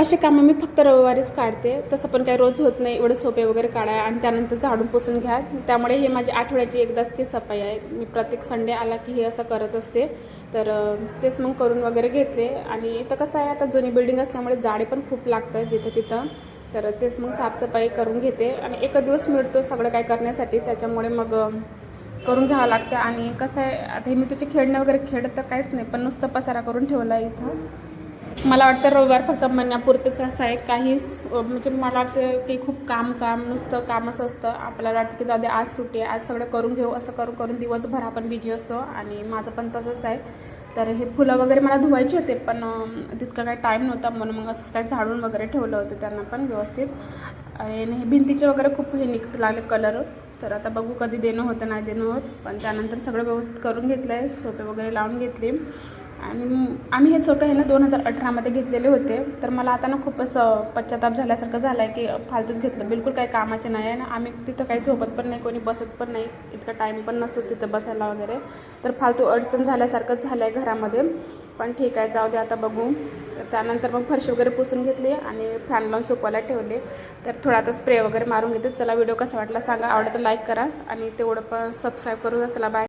असे कामं मी फक्त रविवारीच काढते. तसं पण काही रोज होत नाही एवढे सोपे वगैरे काढाय आणि त्यानंतर झाडून पुसून घ्या. त्यामुळे हे माझी आठवड्याची एकदाची सफाई आहे. मी प्रत्येक संडे आला की हे असं करत असते. तर तेच मग करून वगैरे घेतले. आणि इथं कसं आहे आता जुनी बिल्डिंग असल्यामुळे जाडे पण खूप लागतात जिथं तिथं. तर तेच मग साफसफाई करून घेते. आणि एक दिवस मिळतो सगळं काय करण्यासाठी. त्याच्यामुळे मग करून घ्यावं लागतं. आणि कसं आहे आता हे मी तुझे खेळणं वगैरे खेळत तर काहीच नाही पण नुसतं पसारा करून ठेवला आहे इथं. मला वाटतं रविवार फक्त म्हणण्यापुरतेच असं आहे. काही म्हणजे मला वाटतं की खूप काम काम नुसतं कामच असतं. आपल्याला वाटतं की जाऊ दे आज सुटे आहे आज सगळं करून घेऊ असं करून करून दिवसभर आपण बिझी असतो. आणि माझं पण तसंच आहे. तर हे फुलं वगैरे मला धुवायचे होते पण तितका काही टाईम नव्हता. म्हणून मग असं काय झाडून वगैरे ठेवलं होतं त्यांना पण व्यवस्थित. आणि हे भिंतीचे वगैरे खूप हे निघत लागले कलर तर आता बघू कधी देणं होतं नाही देणं होत. पण त्यानंतर सगळं व्यवस्थित करून घेतलं आहे सोपे वगैरे लावून घेतले. आणि आम्ही हे सोपे आहे ना दोन हजार अठरामध्ये घेतलेले होते. तर मला आता ना खूपच पश्चाताप झाल्यासारखं झालं आहे की फालतूच घेतलं. बिलकुल काही कामाचे नाही आहे ना. आम्ही तिथं काही झोपत पण नाही कोणी बसत पण नाही. इतका टाईम पण नसतो तिथं बसायला वगैरे. तर फालतू अडचण झाल्यासारखंच झालं आहे घरामध्ये. पण ठीक आहे जाऊ दे आता बघू. तर त्यानंतर मग फरशी वगैरे पुसून घेतली आणि फॅन लावून सुकवायला ठेवले. तर थोडा आता स्प्रे वगैरे मारून घेते. चला व्हिडिओ कसा वाटला सांगा. आवडतं लाईक करा आणि तेवढं पण सबस्क्राईब करू चला बाय